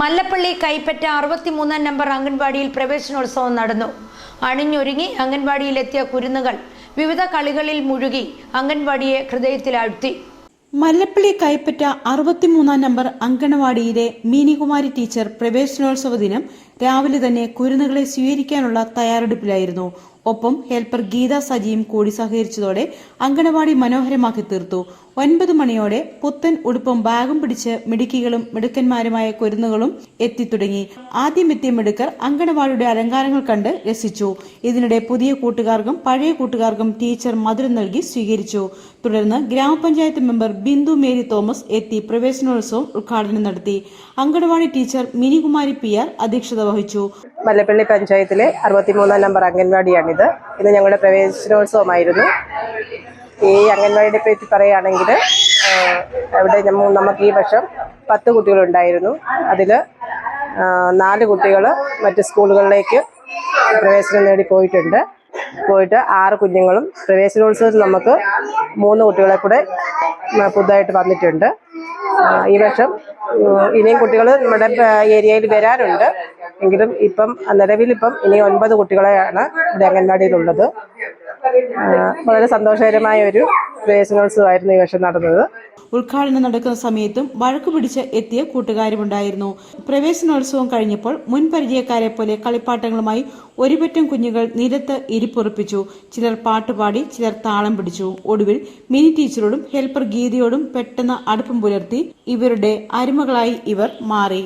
മല്ലപ്പള്ളി കൈപ്പറ്റ അറുപത്തിമൂന്നാം നമ്പർ അംഗൻവാടിയിൽ പ്രവേശനോത്സവം നടന്നു. അണിഞ്ഞൊരുങ്ങി അംഗൻവാടിയിലെത്തിയ കുരുന്നുകൾ വിവിധ കളികളിൽ മുഴുകി അംഗൻവാടിയെ ഹൃദയത്തിലാഴ്ത്തി. മല്ലപ്പള്ളി കൈപ്പറ്റ അറുപത്തിമൂന്നാം നമ്പർ അങ്കണവാടിയിലെ മീനികുമാരി ടീച്ചർ പ്രവേശനോത്സവ ദിനം രാവിലെ തന്നെ കുരുന്നുകളെ സ്വീകരിക്കാനുള്ള തയ്യാറെടുപ്പിലായിരുന്നു. ഒപ്പം ഹെൽപ്പർ ഗീത സജിയും കൂടി സഹകരിച്ചതോടെ അങ്കണവാടി മനോഹരമാക്കി തീർത്തു. ഒൻപത് മണിയോടെ പുത്തൻ ഉടുപ്പും ബാഗും പിടിച്ച് മിടുക്കികളും മിടുക്കന്മാരുമായ കുരുന്നുകളും എത്തിത്തുടങ്ങി. ആദ്യം എത്തിയ മിടുക്കർ അങ്കണവാടിയുടെ അലങ്കാരങ്ങൾ കണ്ട് രസിച്ചു. ഇതിനിടെ പുതിയ കൂട്ടുകാർക്കും പഴയ കൂട്ടുകാർക്കും ടീച്ചർ മധുരം നൽകി സ്വീകരിച്ചു. തുടർന്ന് ഗ്രാമപഞ്ചായത്ത് മെമ്പർ ബിന്ദു മേരി തോമസ് എത്തി പ്രവേശനോത്സവം ഉദ്ഘാടനം നടത്തി. Anganwadi teacher Minikumari P R അധ്യക്ഷത വഹിച്ചു. മല്ലപ്പള്ളി പഞ്ചായത്തിലെ അറുപത്തിമൂന്നാം നമ്പർ അംഗൻവാടിയാണിത്. ഇന്ന് ഞങ്ങളുടെ പ്രവേശനോത്സവമായിരുന്നു. ഈ അംഗൻവാടിയെ പറ്റി പറയുകയാണെങ്കിൽ അവിടെ നമുക്ക് ഈ വർഷം പത്ത് കുട്ടികളുണ്ടായിരുന്നു. അതിൽ നാല് കുട്ടികൾ മറ്റ് സ്കൂളുകളിലേക്ക് പ്രവേശനം നേടി പോയിട്ടുണ്ട്. പോയിട്ട് ആറ് കുഞ്ഞുങ്ങളും പ്രവേശനോത്സവത്തിൽ നമുക്ക് മൂന്ന് കുട്ടികളെ കൂടെ പുതുതായിട്ട് വന്നിട്ടുണ്ട്. ഈ വർഷം ഇനിയും കുട്ടികൾ നമ്മുടെ ഏരിയയിൽ വരാനുണ്ട് എങ്കിലും ഇപ്പം നിലവിലിപ്പം ഇനി ഒൻപത് കുട്ടികളെയാണ് ഇവിടെ അംഗൻവാടിയിലുള്ളത്. വളരെ സന്തോഷകരമായ ഒരു പ്രവേശനോത്സവമായിരുന്നു ഈ വർഷം നടന്നത്. ഉദ്ഘാടനം നടക്കുന്ന സമയത്തും വഴക്കു പിടിച്ച് എത്തിയ കൂട്ടുകാരുമുണ്ടായിരുന്നു. പ്രവേശനോത്സവം കഴിഞ്ഞപ്പോൾ മുൻ പരിചയക്കാരെ പോലെ കളിപ്പാട്ടങ്ങളുമായി ഒരുപറ്റം കുഞ്ഞുങ്ങൾ നിരത്ത് ഇരിപ്പുറപ്പിച്ചു. ചിലർ പാട്ടുപാടി ചിലർ താളം പിടിച്ചു. ഒടുവിൽ മിനി ടീച്ചറോടും ഹെൽപ്പർ ഗീതയോടും പെട്ടെന്ന് അടുപ്പം പുലർത്തി ഇവരുടെ അരുമകളായി ഇവർ മാറി.